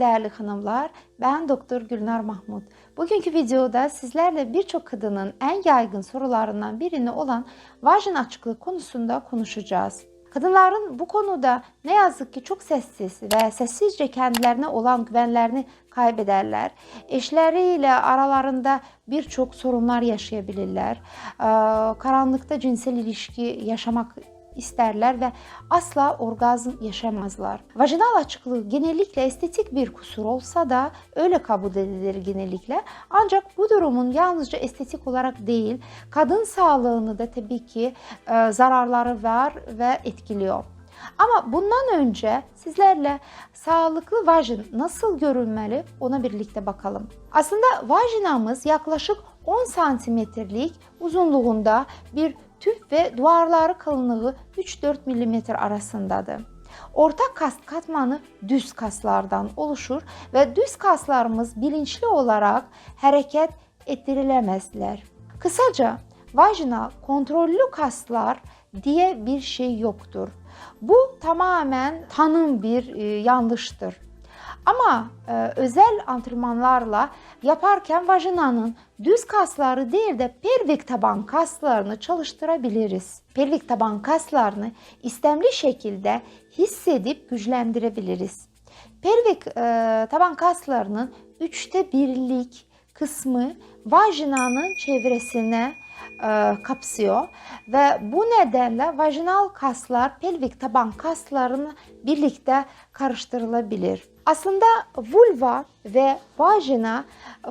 değerli hanımlar. Ben Doktor Gülnar Mahmut. Bugünkü videoda sizlerle birçok kadının en yaygın sorularından birini olan vajin açıklığı konusunda konuşacağız. Kadınların bu konuda ne yazık ki çok sessiz ve sessizce kendilerine olan güvenlerini kaybederler. Eşleriyle aralarında birçok sorunlar yaşayabilirler. Ee, Karanlıkta cinsel ilişki yaşamak isterler ve asla orgazm yaşamazlar. Vajinal açıklığı genellikle estetik bir kusur olsa da öyle kabul edilir genellikle. Ancak bu durumun yalnızca estetik olarak değil, kadın sağlığını da tabii ki e, zararları var ve etkiliyor. Ama bundan önce sizlerle sağlıklı vajin nasıl görünmeli ona birlikte bakalım. Aslında vajinamız yaklaşık 10 santimetrelik uzunluğunda bir tüp ve duvarları kalınlığı 3-4 mm arasındadır. Ortak kas katmanı düz kaslardan oluşur ve düz kaslarımız bilinçli olarak hareket ettirilemezler. Kısaca vajinal kontrollü kaslar diye bir şey yoktur. Bu tamamen tanım bir e, yanlıştır. Ama e, özel antrenmanlarla yaparken vajinanın düz kasları değil de pelvik taban kaslarını çalıştırabiliriz. Pelvik taban kaslarını istemli şekilde hissedip güçlendirebiliriz. Pelvik e, taban kaslarının üçte birlik kısmı vajinanın çevresine e, kapsıyor ve bu nedenle vajinal kaslar pelvik taban kaslarını birlikte karıştırılabilir. Aslında vulva ve vajina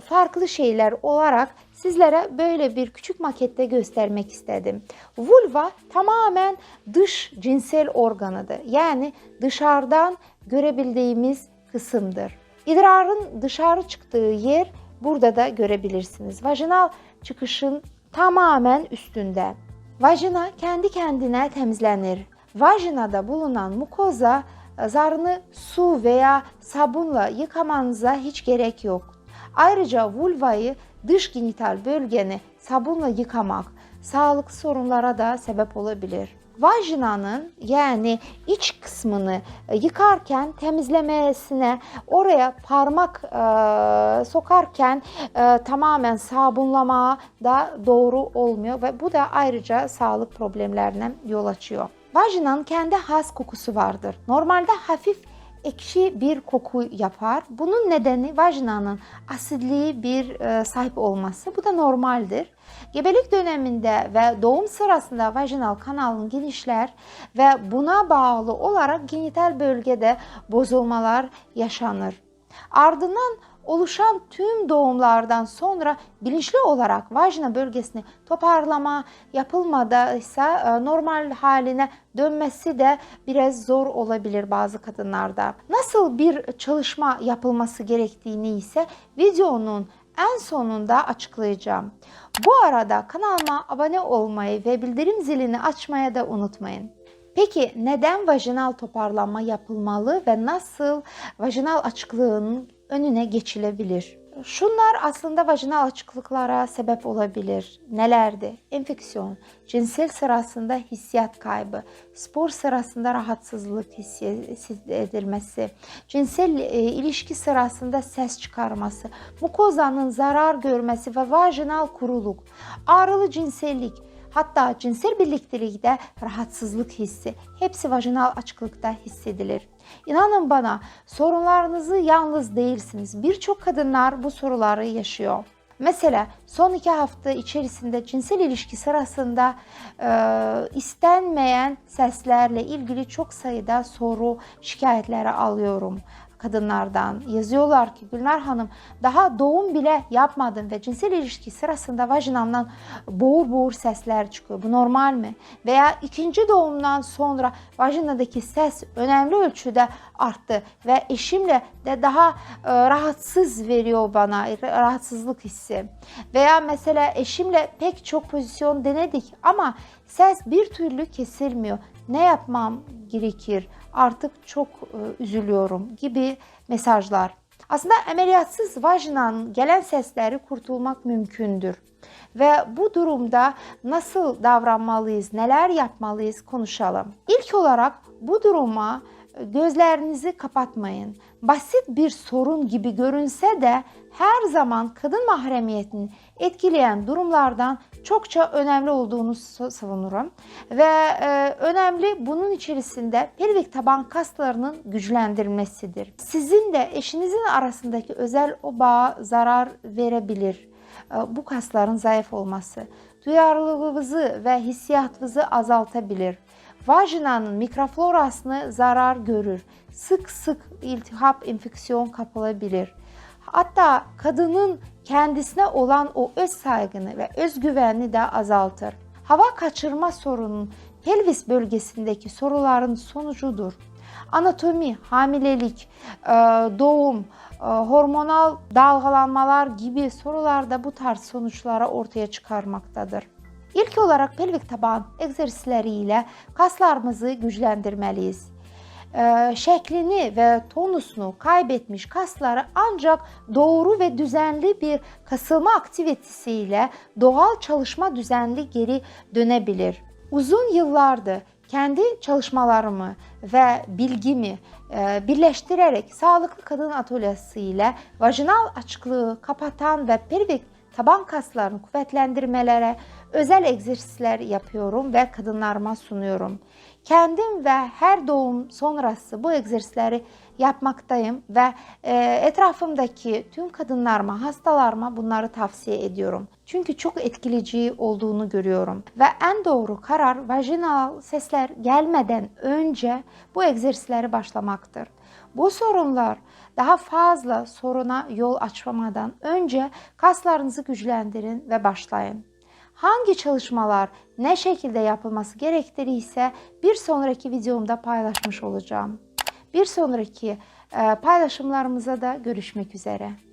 farklı şeyler olarak sizlere böyle bir küçük makette göstermek istedim. Vulva tamamen dış cinsel organıdır. Yani dışarıdan görebildiğimiz kısımdır. İdrarın dışarı çıktığı yer burada da görebilirsiniz. Vajinal çıkışın tamamen üstünde. Vajina kendi kendine temizlenir. Vajinada bulunan mukoza zarını su veya sabunla yıkamanıza hiç gerek yok. Ayrıca vulvayı dış genital bölgeni sabunla yıkamak sağlık sorunlara da sebep olabilir. Vajinanın yani iç kısmını yıkarken temizlemesine oraya parmak e, sokarken e, tamamen sabunlama da doğru olmuyor ve bu da ayrıca sağlık problemlerine yol açıyor. Vajinanın kendi has kokusu vardır. Normalde hafif ekşi bir koku yapar. Bunun nedeni vajinanın asitli bir e, sahip olması. Bu da normaldir. Gebelik döneminde ve doğum sırasında vajinal kanalın genişler ve buna bağlı olarak genital bölgede bozulmalar yaşanır. Ardından oluşan tüm doğumlardan sonra bilinçli olarak vajina bölgesini toparlama yapılmadıysa e, normal haline dönmesi de biraz zor olabilir bazı kadınlarda. Nasıl bir çalışma yapılması gerektiğini ise videonun en sonunda açıklayacağım. Bu arada kanalıma abone olmayı ve bildirim zilini açmaya da unutmayın. Peki neden vajinal toparlanma yapılmalı ve nasıl vajinal açıklığın önüne geçilebilir? Şunlar aslında vajinal açıklıklara sebep olabilir. Nelerdi? Enfeksiyon, cinsel sırasında hissiyat kaybı, spor sırasında rahatsızlık hissedilmesi, cinsel e, ilişki sırasında ses çıkarması, mukozanın zarar görmesi ve vajinal kuruluk, ağrılı cinsellik, hatta cinsel birliktelikte rahatsızlık hissi hepsi vajinal açıklıkta hissedilir. İnanın bana sorunlarınızı yalnız değilsiniz. Birçok kadınlar bu soruları yaşıyor. Mesela son iki hafta içerisinde cinsel ilişki sırasında e, istenmeyen seslerle ilgili çok sayıda soru şikayetleri alıyorum kadınlardan yazıyorlar ki Gülnar Hanım daha doğum bile yapmadım ve cinsel ilişki sırasında vajinamdan boğur boğur sesler çıkıyor. Bu normal mi? Veya ikinci doğumdan sonra vajinadaki ses önemli ölçüde arttı ve eşimle de daha e, rahatsız veriyor bana rahatsızlık hissi. Veya mesela eşimle pek çok pozisyon denedik ama ses bir türlü kesilmiyor. Ne yapmam gerekir? Artık çok e, üzülüyorum gibi mesajlar. Aslında ameliyatsız vajinanın gelen sesleri kurtulmak mümkündür. Ve bu durumda nasıl davranmalıyız, neler yapmalıyız konuşalım. İlk olarak bu duruma gözlerinizi kapatmayın. Basit bir sorun gibi görünse de her zaman kadın mahremiyetini etkileyen durumlardan çokça önemli olduğunu savunurum. Ve e, önemli bunun içerisinde pelvik taban kaslarının güçlendirilmesidir. Sizin de eşinizin arasındaki özel o bağa zarar verebilir. E, bu kasların zayıf olması duyarlılığınızı ve hissiyatınızı azaltabilir. Vajinanın mikroflorasını zarar görür. Sık sık iltihap, enfeksiyon kapılabilir. Hatta kadının kendisine olan o öz saygını ve özgüvenini de azaltır. Hava kaçırma sorunun pelvis bölgesindeki soruların sonucudur. Anatomi, hamilelik, e, doğum, e, hormonal dalgalanmalar gibi sorular da bu tarz sonuçlara ortaya çıkarmaktadır. İlk olarak pelvik taban egzersizleriyle kaslarımızı güçlendirmeliyiz. Şeklini ve tonusunu kaybetmiş kasları ancak doğru ve düzenli bir kasılma aktivitesiyle doğal çalışma düzenli geri dönebilir. Uzun yıllardır kendi çalışmalarımı ve bilgimi birleştirerek sağlıklı kadın atölyesi ile vajinal açıklığı kapatan ve pelvik taban kaslarını kuvvetlendirmelere özel egzersizler yapıyorum ve kadınlarıma sunuyorum. Kendim ve her doğum sonrası bu egzersizleri yapmaktayım ve e, etrafımdaki tüm kadınlarıma, hastalarıma bunları tavsiye ediyorum. Çünkü çok etkileyici olduğunu görüyorum. Ve en doğru karar vajinal sesler gelmeden önce bu egzersizleri başlamaktır. Bu sorunlar daha fazla soruna yol açmadan önce kaslarınızı güçlendirin ve başlayın. Hangi çalışmalar ne şekilde yapılması gerektiği ise bir sonraki videomda paylaşmış olacağım. Bir sonraki e, paylaşımlarımıza da görüşmek üzere.